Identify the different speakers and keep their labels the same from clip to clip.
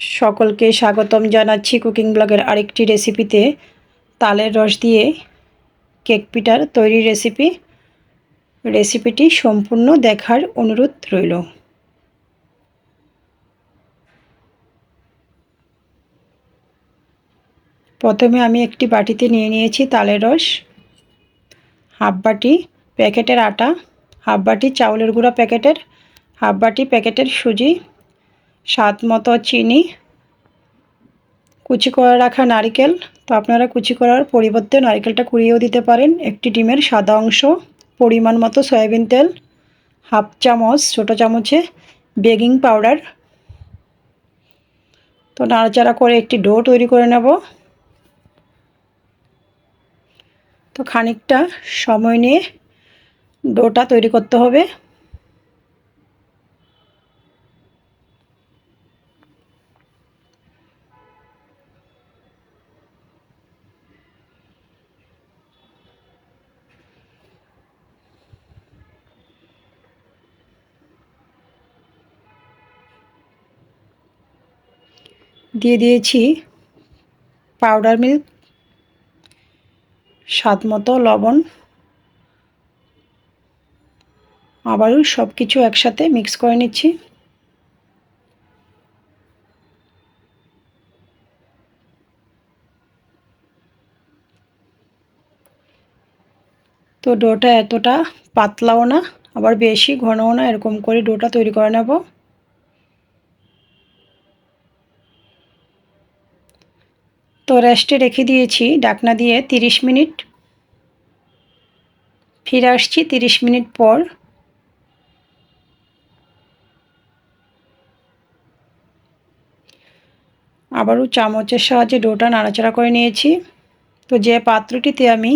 Speaker 1: সকলকে স্বাগতম জানাচ্ছি কুকিং ব্লগের আরেকটি রেসিপিতে। তালের রস দিয়ে কেক পিঠার তৈরি রেসিপি। রেসিপিটি সম্পূর্ণ দেখার অনুরোধ রইল। প্রথমে আমি একটি বাটিতে নিয়ে নিয়েছি তালের রস। হাফ বাটি প্যাকেটের আটা, হাফ বাটি চাউলের গুঁড়া প্যাকেটের, হাফ বাটি প্যাকেটের সুজি স্বাদ মতো চিনি, কুচি করে রাখা নারিকেল। তো আপনারা কুচি করার পরিবর্তে নারিকেলটা কুড়িয়েও দিতে পারেন। একটি ডিমের সাদা অংশ, পরিমাণ মতো সয়াবিন তেল, হাফ চামচ, ছোটো চামচে বেকিং পাউডার। তো নাড়াচাড়া করে একটি ডো তৈরি করে নেব। তো খানিকটা সময় নিয়ে ডোটা তৈরি করতে হবে। দিয়ে দিয়েছি পাউডার মিল্ক স্বাদ মতো লবণ, আবারও সব কিছু একসাথে মিক্স করে নিচ্ছি। তো ডোটা এতটা পাতলাও না, আবার বেশি ঘনও না, এরকম করে ডোটা তৈরি করে নেব। তো রেস্টে রেখে দিয়েছি, ডাকনা দিয়ে 30 মিনিট। ফিরে আসছি 30 মিনিট পর। আবারও চামচের সাহায্যে ডোটা নাড়াচাড়া করে নিয়েছি। তো যে পাত্রটিতে আমি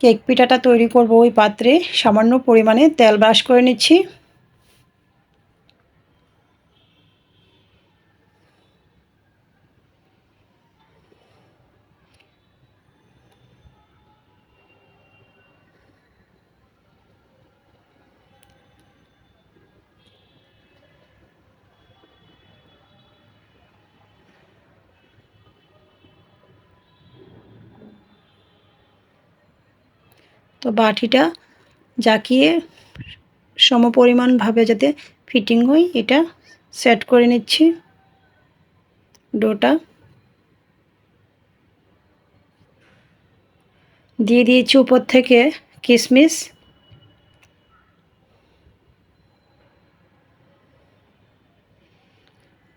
Speaker 1: কেক পিঠাটা তৈরি করব, ওই পাত্রে সামান্য পরিমাণে তেল ব্রাশ করে নিচ্ছি। তো বাটিটা জাকিয়ে সমপরিমাণভাবে যাতে ফিটিং হয়, এটা সেট করে নিচ্ছি ডোটা। দিয়ে দিয়েছি উপর থেকে কিশমিশ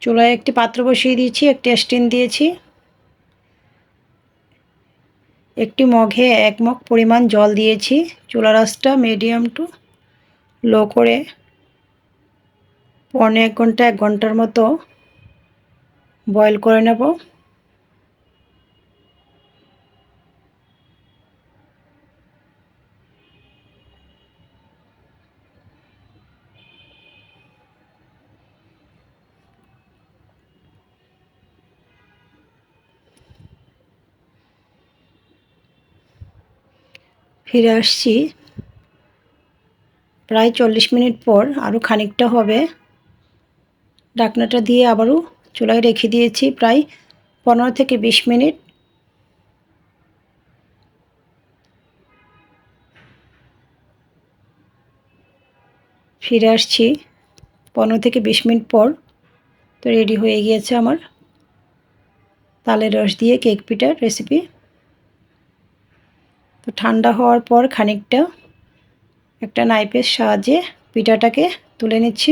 Speaker 1: চুলায় একটি পাত্র বসিয়ে দিয়েছি, একটি স্টিন দিয়েছি। একটি মগে এক মগ পরিমাণ জল দিয়েছি। চুলা রাসটা মিডিয়াম টু লো করে পনেরো এক ঘণ্টা, এক ঘণ্টার মতো বয়েল করে নেব। ফিরে আসছি। প্রায় চল্লিশ মিনিট পর আরও খানিকটা হবে। ডাকনাটা দিয়ে আবারও চুলায় রেখে দিয়েছি প্রায় পনেরো থেকে বিশ মিনিট। ফিরে আসছি পনেরো থেকে বিশ মিনিট পর। তো রেডি হয়ে গিয়েছে আমার। তালের রস দিয়ে কেক পিঠার রেসিপি তো ঠান্ডা হওয়ার পর খানিকটা একটা নাইফের সাহায্যে পিঠাটাকে তুলে নিচ্ছি।